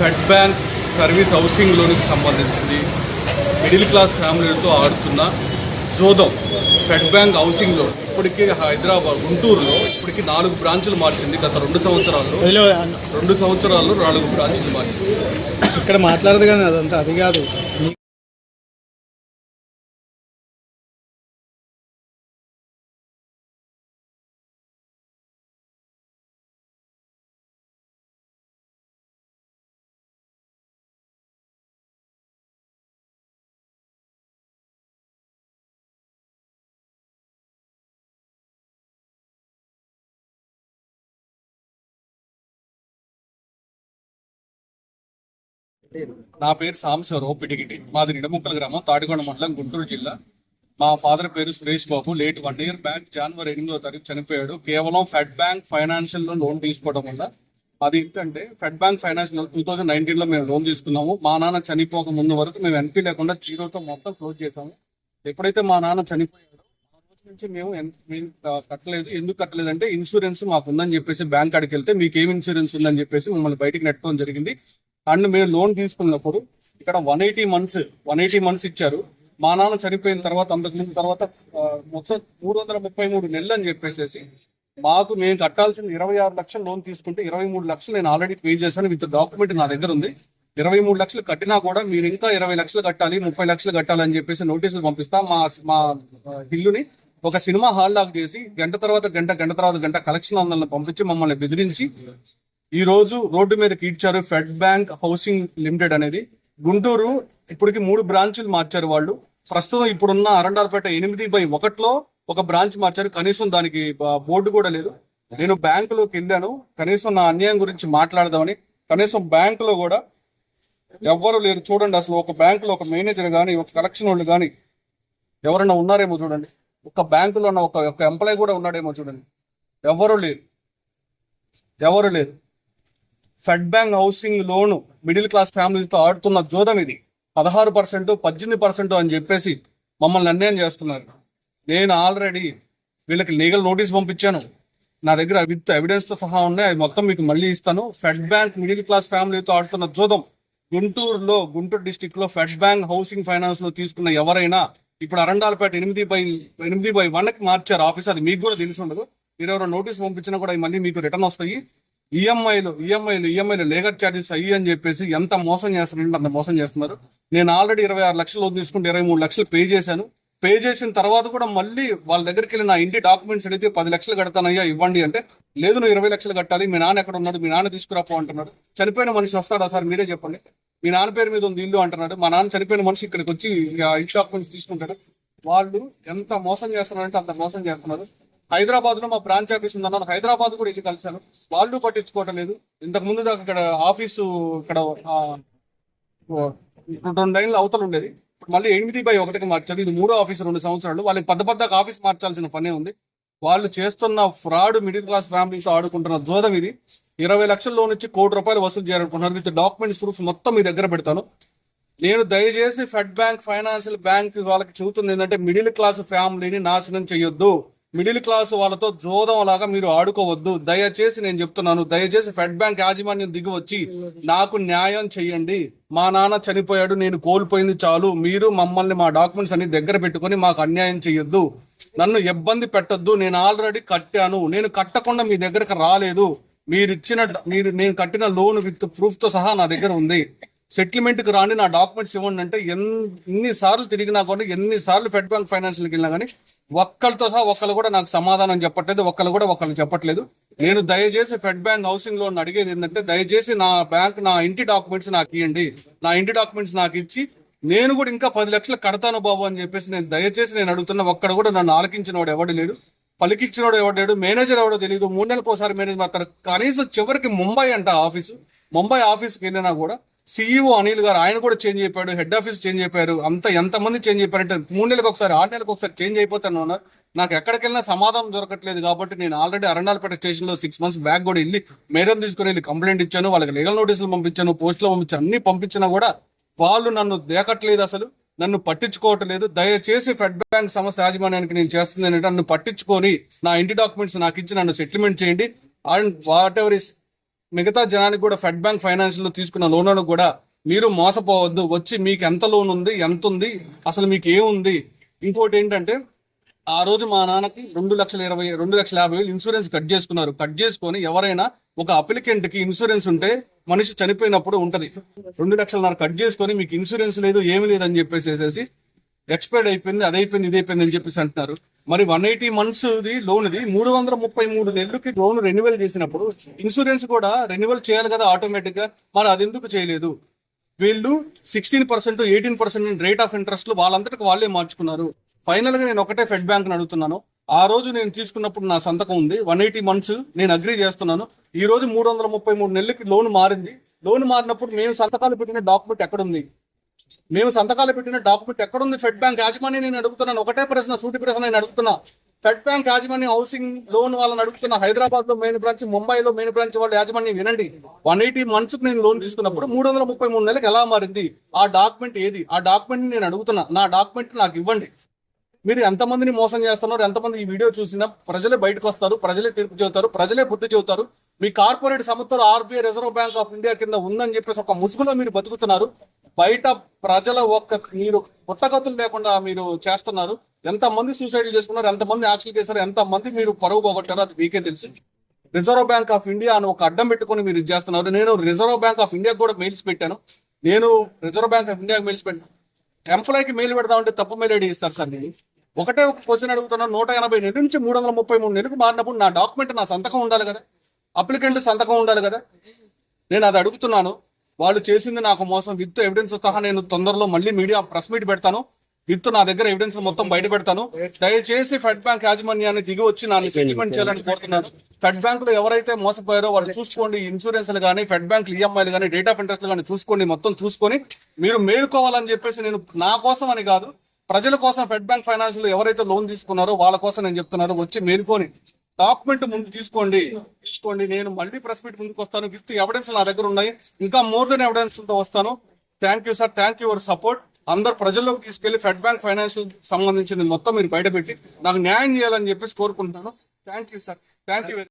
Fed bank service housing లోన్కి సంబంధించింది. Middle class ఫ్యామిలీలతో ఆడుతున్న జోదం ఫెడ్ బ్యాంక్ హౌసింగ్ లోన్ ఇప్పటికీ హైదరాబాద్ గుంటూరులో ఇప్పటికి నాలుగు బ్రాంచులు మార్చింది. గత రెండు సంవత్సరాల్లో రెండు సంవత్సరాల్లో నాలుగు బ్రాంచులు మార్చింది. ఇక్కడ మాట్లాడదు కానీ అదంతా అది కాదు. నా పేరు సాంబశివరావు పిడిగిటి మాది నిడముక్కల గ్రామం తాడికొండ మండలం గుంటూరు జిల్లా. మా ఫాదర్ పేరు Suresh Babu. Late one year back జనవరి ఎనిమిదో తారీఖు చనిపోయాడు. కేవలం ఫెడ్ బ్యాంక్ ఫైనాన్షియల్లో లోన్ తీసుకోవడం వల్ల అది ఏంటంటే Fed bank financial two thousand నైన్టీన్లో మేము లోన్ తీసుకున్నాము. మా నాన్న చనిపోక ముందు వరకు మేము ఎన్పీ లేకుండా జీరోతో మొత్తం క్లోజ్ చేసాము ఎప్పుడైతే మా నాన్న చనిపోయాడో రోజు నుంచి మేము కట్టలేదు. ఎందుకు కట్టలేదు అంటే ఇన్సూరెన్స్ మాకు ఉందని చెప్పేసి బ్యాంక్ కాడికి వెళ్తే మీకు ఏం ఇన్సూరెన్స్ ఉందని చెప్పేసి మమ్మల్ని బయటికి నెట్టడం జరిగింది. అండ్ మేము లోన్ తీసుకున్నప్పుడు ఇక్కడ one eighty months one eighty months ఇచ్చారు. మా నాన్న చనిపోయిన తర్వాత అంతకుముందు తర్వాత మొత్తం మూడు వందల ముప్పై మూడు నెలలు అని చెప్పేసి మాకు మేము కట్టాల్సిన ఇరవై ఆరు లక్షలు లోన్ తీసుకుంటే ఇరవై మూడు లక్షలు నేను ఆల్రెడీ పే చేశాను విత్ డాక్యుమెంట్ నా దగ్గర ఉంది. ఇరవై మూడు లక్షలు కట్టినా కూడా మీరు ఇంకా ఇరవై లక్షలు కట్టాలి ముప్పై లక్షలు కట్టాలి అని చెప్పేసి నోటీసులు పంపిస్తా మా మా ఇల్లుని ఒక సినిమా హాల్ లాగా చేసి గంట తర్వాత గంట గంట తర్వాత గంట కలెక్షన్ అందరిని పంపించి మమ్మల్ని బెదిరించి ఈ రోజు రోడ్డు మీదకి ఇచ్చారు ఫెడ్ బ్యాంక్ హౌసింగ్ లిమిటెడ్ అనేది. గుంటూరు ఇప్పటికి మూడు బ్రాంచులు మార్చారు వాళ్ళు. ప్రస్తుతం ఇప్పుడున్న అరండాలపేట ఎనిమిది బై ఒకటిలో ఒక బ్రాంచ్ మార్చారు. కనీసం దానికి బోర్డు కూడా లేదు. నేను బ్యాంకులోకి వెళ్ళాను. కనీసం నా అన్యాయం గురించి మాట్లాడదామని. కనీసం బ్యాంకులో కూడా ఎవ్వరు లేరు. చూడండి అసలు ఒక బ్యాంకులో ఒక మేనేజర్ కానీ ఒక కలెక్షన్ వాళ్ళు కానీ ఎవరైనా ఉన్నారేమో చూడండి. ఒక బ్యాంకులో ఉన్న ఒక ఒక ఎంప్లాయ్ కూడా ఉన్నాడేమో చూడండి. ఎవరు లేరు. ఎవరు లేరు. Fed bank housing loan middle class ఫ్యామిలీస్తో ఆడుతున్న జోదం ఇది. పదహారు పర్సెంట్ పద్దెనిమిది పర్సెంట్ అని చెప్పేసి మమ్మల్ని అన్యాయం చేస్తున్నారు. నేను ఆల్రెడీ వీళ్ళకి లీగల్ నోటీస్ పంపించాను. నా దగ్గర విత్ ఎవిడెన్స్తో సహా ఉన్నాయి. అది మొత్తం మీకు మళ్ళీ ఇస్తాను. ఫెడ్ బ్యాంక్ మిడిల్ క్లాస్ ఫ్యామిలీతో ఆడుతున్న జోదం గుంటూరులో గుంటూరు డిస్టిక్లో ఫెడ్ బ్యాంక్ హౌసింగ్ ఫైనాన్స్లో తీసుకున్న ఎవరైనా ఇప్పుడు అరండాలపేట ఎనిమిది బై ఎనిమిది బై వన్కి మార్చారు ఆఫీస్. అది మీకు కూడా తెలిసి ఉండదు. మీరు ఎవరో నోటీస్ పంపించినా కూడా మళ్ళీ మీకు రిటర్న్ వస్తాయి. ఈఎంఐలు ఈఎంఐలు ఈఎంఐలు లేగర్ ఛార్జెస్ అయ్యి అని చెప్పేసి ఎంత మోసం చేస్తున్నారంటే అంత మోసం చేస్తున్నారు. నేను ఆల్రెడీ ఇరవై ఆరు లక్షలు లోన్ తీసుకుంటే ఇరవై మూడు లక్షలు పే చేశాను. పే చేసిన తర్వాత కూడా మళ్ళీ వాళ్ళ దగ్గరికి వెళ్ళి నా ఇంటి డాక్యుమెంట్స్ అడిగితే పది లక్షలు కడతానయ్యా ఇవ్వండి అంటే లేదు నువ్వు ఇరవై లక్షలు కట్టాలి మీ నాన్న ఎక్కడ ఉన్నాడు మీ నాన్న తీసుకురాపో అంటున్నాడు. చనిపోయిన మనిషి వస్తాడా సార్? మీరే చెప్పండి. మీ నాన్న పేరు మీద ఉంది ఇల్లు అంటున్నాడు. మా నాన్న చనిపోయిన మనిషి ఇక్కడికి వచ్చి ఇంటి డాక్యుమెంట్స్ తీసుకుంటాడు. వాళ్ళు ఎంత మోసం చేస్తున్నారంటే అంత మోసం చేస్తున్నారు. హైదరాబాద్లో మా బ్రాంచ్ ఆఫీస్ ఉందన్నారు హైదరాబాద్ కూడా వెళ్ళి కలిశాను వాళ్ళు పట్టించుకోవటం లేదు. ఇంతకు ముందు దాకా ఇక్కడ ఆఫీసు ఇక్కడ రెండు లైన్లు అవతల ఉండేది. ఇప్పుడు మళ్ళీ ఎనిమిది బై ఒకటికి మార్చారు. ఇది మూడో ఆఫీస్ రెండు సంవత్సరాలు. వాళ్ళకి పెద్ద పెద్ద ఆఫీస్ మార్చాల్సిన పనే ఉంది. వాళ్ళు చేస్తున్న ఫ్రాడ్ మిడిల్ క్లాస్ ఫ్యామిలీతో ఆడుకుంటున్న జోదం ఇది. ఇరవై లక్షల లోన్ ఇచ్చి కోటి రూపాయలు వసూలు చేయాలనుకుంటున్నారు. విత్ డాక్యుమెంట్స్ ప్రూఫ్ మొత్తం మీ దగ్గర పెడతాను. నేను దయచేసి ఫెడ్ బ్యాంక్ ఫైనాన్షియల్ బ్యాంక్ వాళ్ళకి చెబుతుంది ఏంటంటే మిడిల్ క్లాస్ ఫ్యామిలీని నాశనం చేయొద్దు. మిడిల్ క్లాస్ వాళ్ళతో జోదం లాగా మీరు ఆడుకోవద్దు. దయచేసి నేను చెప్తున్నాను దయచేసి ఫెడ్ బ్యాంక్ యాజమాన్యం దిగి వచ్చి నాకు న్యాయం చెయ్యండి. మా నాన్న చనిపోయాడు నేను కోల్పోయింది చాలు. మీరు మమ్మల్ని మా డాక్యుమెంట్స్ అన్ని దగ్గర పెట్టుకొని మాకు అన్యాయం చెయ్యొద్దు. నన్ను ఇబ్బంది పెట్టొద్దు. నేను ఆల్రెడీ కట్టాను. నేను కట్టకుండా మీ దగ్గరకు రాలేదు. మీరు ఇచ్చిన మీరు నేను కట్టిన లోన్ విత్ ప్రూఫ్తో సహా నా దగ్గర ఉంది. సెటిల్మెంట్కి రాని నా డాక్యుమెంట్స్ ఇవ్వండి అంటే ఎన్- ఎన్ని సార్లు తిరిగినా కూడా ఎన్ని సార్లు ఫెడ్ బ్యాంక్ ఫైనాన్షియల్కి వెళ్ళినా కానీ ఒక్కరితో సహా ఒక్కరు కూడా నాకు సమాధానం చెప్పట్లేదు ఒక్కరు కూడా ఒక్కరు చెప్పట్లేదు. నేను దయచేసి ఫెడ్ బ్యాంక్ హౌసింగ్ లోన్ అడిగేది ఏంటంటే దయచేసి నా బ్యాంక్ నా ఇంటి డాక్యుమెంట్స్ నాకు ఇవ్వండి నా ఇంటి డాక్యుమెంట్స్ నాకు ఇచ్చి నేను కూడా ఇంకా పది లక్షలు కడతాను బాబు అని చెప్పేసి నేను దయచేసి నేను అడుగుతున్న ఒక్కడ కూడా నన్ను ఆలకించిన వాడు ఎవడు లేడు. పలికిచ్చినోడు ఎవడు లేడు మేనేజర్ ఎవడో తెలియదు మూడు నెలలకు ఒకసారి మేనేజర్ మాత్రం కనీసం చివరికి ముంబై అంట ఆఫీసు. ముంబై ఆఫీస్కి వెళ్ళినా కూడా సీఈఓ అనిల్ గారు ఆయన కూడా చేంజ్ అయిపోయాడు హెడ్ ఆఫీస్ చేంజ్ అయిపోయారు అంత ఎంతమంది చేంజ్ అయిపోయారంటే మూడు నెలలకు ఒకసారి ఆరు నెలలకు ఒకసారి చేంజ్ అయిపోతాను ఉన్నారు నాకు ఎక్కడికి వెళ్ళినా సమాధానం దొరకట్లేదు కాబట్టి నేను ఆల్రెడీ అరణాలపేట స్టేషన్లో సిక్స్ మంత్స్ బ్యాక్ కూడా వెళ్ళి మేరం తీసుకుని వెళ్ళి కంప్లైంట్ ఇచ్చాను వాళ్ళకి లీగల్ నోటీసులు పంపించాను పోస్టులు పంపించాను అన్ని పంపించినా కూడా వాళ్ళు నన్ను దేకట్లేదు అసలు నన్ను పట్టించుకోవట్లేదు. దయచేసి ఫెడ్ బ్యాంక్ సంస్థ యాజమాన్యానికి నేను చేస్తుంది ఏంటంటే నన్ను పట్టించుకొని నా ఇంటి డాక్యుమెంట్స్ నాకు ఇచ్చి నన్ను సెటిల్మెంట్ చేయండి. అండ్ వాట్ ఎవర్ ఇస్ మిగతా జనానికి కూడా ఫెడ్ బ్యాంక్ ఫైనాన్షియల్లో తీసుకున్న లోన్లను కూడా మీరు మోసపోవద్దు. వచ్చి మీకు ఎంత లోన్ ఉంది ఎంత ఉంది అసలు మీకు ఏముంది? ఇంకోటి ఏంటంటే ఆ రోజు మా నాన్నకి రెండు లక్షల ఇరవై రెండు లక్షల యాభై వేలు ఇన్సూరెన్స్ కట్ చేసుకున్నారు. కట్ చేసుకొని ఎవరైనా ఒక అప్లికెంట్కి ఇన్సూరెన్స్ ఉంటే మనిషి చనిపోయినప్పుడు ఉంటది. రెండు లక్షలన్నర కట్ చేసుకొని మీకు ఇన్సూరెన్స్ లేదు ఏమీ లేదని చెప్పేసి ఎక్స్పైర్డ్ అయిపోయింది అదైపోయింది ఇదైపోయింది ఇది అయిపోయింది అని చెప్పేసి అంటున్నారు. మరి వన్ ఎయిటీ మంత్స్ లోన్ ఇది మూడు వందల ముప్పై మూడు నెలలకి లోన్ రెన్యువల్ చేసినప్పుడు ఇన్సూరెన్స్ కూడా రెన్యువల్ చేయాలి కదా ఆటోమేటిక్గా. మరి అది ఎందుకు చేయలేదు? వీళ్ళు sixteen percent eighteen percent rate of interest వాళ్ళంతటికి వాళ్ళే మార్చుకున్నారు. ఫైనల్గా నేను ఒకటే ఫెడ్ బ్యాంక్ అడుగుతున్నాను. ఆ రోజు నేను తీసుకున్నప్పుడు నా సంతకం ఉంది. వన్ ఎయిటీ మంత్స్ నేను అగ్రీ చేస్తున్నాను. ఈ రోజు మూడు వందల ముప్పై మూడు నెలలకి లోన్ మారింది. లోన్ మారినప్పుడు మేము సంతకాలు పెట్టిన డాక్యుమెంట్ ఎక్కడుంది? మేము సంతకాలు పెట్టిన డాక్యుమెంట్ ఎక్కడుంది? ఫెడ్ బ్యాంక్ యాజమాన్యం నేను అడుగుతున్నాను. ఒకటే ప్రశ్న సూటి ప్రశ్న నేను అడుగుతున్నా. ఫెడ్ బ్యాంక్ యాజమాన్యం హౌసింగ్ లోన్ వాళ్ళని అడుగుతున్నా హైదరాబాద్లో మెయిన్ బ్రాంచ్ ముంబైలో మెయిన్ బ్రాంచ్ వాళ్ళు యాజమాన్యం వినండి. వన్ ఎయిటీ మంత్స్ నేను లోన్ తీసుకున్నప్పుడు మూడు వందల ముప్పై మూడు నెలలకు ఎలా మారింది? ఆ డాక్యుమెంట్ ఏది? ఆ డాక్యుమెంట్ నేను అడుగుతున్నా. నా డాక్యుమెంట్ నాకు ఇవ్వండి. మీరు ఎంతమందిని మోసం చేస్తున్నారు? ఎంతమంది ఈ వీడియో చూసినా ప్రజలే బయటకు వస్తారు ప్రజలే తీర్పు చెబుతారు ప్రజలే బుద్ధి చెబుతారు. మీ కార్పొరేట్ సంస్థలు RBI reserve bank of India కింద ఉందని చెప్పేసి ఒక ముసుగులో మీరు బతుకుతున్నారు. బయట ప్రజల ఒక్క మీరు పుట్టగతులు లేకుండా మీరు చేస్తున్నారు. ఎంత మంది సూసైడ్ చేసుకున్నారు ఎంత మంది యాక్షన్ చేశారు ఎంత మంది మీరు పరువు పోగొట్టారు అది మీకే తెలుసు. రిజర్వ్ బ్యాంక్ ఆఫ్ ఇండియా అని ఒక అడ్డం పెట్టుకొని మీరు ఇది చేస్తున్నారు. నేను రిజర్వ్ బ్యాంక్ ఆఫ్ ఇండియా కూడా మెయిల్స్ పెట్టాను. నేను రిజర్వ్ బ్యాంక్ ఆఫ్ ఇండియాకి మెయిల్స్ పెట్టాను. ఎంప్లాయీకి మెయిల్ పెడదామంటే తప్పు మెయిల్ ఐడి ఇస్తారు సార్ నేను ఒకటే ఒక క్వశ్చన్ అడుగుతున్నాను నూట ఎనభై నెల నుంచి మూడు వందల ముప్పై మూడు నెలకు మారినప్పుడు నా డాక్యుమెంట్ నా సంతకం ఉండాలి కదా. అప్లికెంట్ సంతకం ఉండాలి కదా. నేను అది అడుగుతున్నాను. వాళ్ళు చేసింది నాకు మోసం. విత్ ఎవిడెన్స్ సహా నేను తొందరలో మళ్ళీ మీడియా ప్రెస్ మీట్ పెడతాను. విత్ నా దగ్గర ఎవిడెన్స్ మొత్తం బయట పెడతాను. దయచేసి ఫెడ్ బ్యాంక్ యాజమాన్యాన్ని దిగి వచ్చి నన్ను సెటిల్మెంట్ చేయాలని కోరుతున్నాను. ఫెడ్ బ్యాంక్లో ఎవరైతే మోసపోయారో వాళ్ళు చూసుకోండి ఇన్సూరెన్స్లు కానీ ఫెడ్ బ్యాంక్ ఈఎంఐలు కానీ రేట్ ఆఫ్ ఇంట్రెస్ట్ కానీ చూసుకోండి మొత్తం చూసుకొని మీరు మేలుకోవాలని చెప్పేసి నేను నా కోసం అని కాదు ప్రజల కోసం ఫెడ్ బ్యాంక్ ఫైనాన్స్లో ఎవరైతే లోన్ తీసుకున్నారో వాళ్ళ కోసం నేను చెప్తున్నాను. వచ్చి మేలుకొని డాక్యుమెంట్ ముందు తీసుకోండి. తీసుకోండి. నేను మళ్ళీ ప్రెస్ మీట్ ముందుకు వస్తాను. విత్ ఎవిడెన్స్ నా దగ్గర ఉన్నాయి. ఇంకా మోర్ దెన్ ఎవిడెన్స్తో వస్తాను. Thank you sir. Thank you your support. అందరు ప్రజల్లోకి తీసుకెళ్ళి ఫెడ్ బ్యాంక్ ఫైనాన్షియల్ సంబంధించిన మొత్తం మీరు బయటపెట్టి నాకు న్యాయం చేయాలని చెప్పేసి కోరుకుంటున్నాను. Thank you sir. Thank you.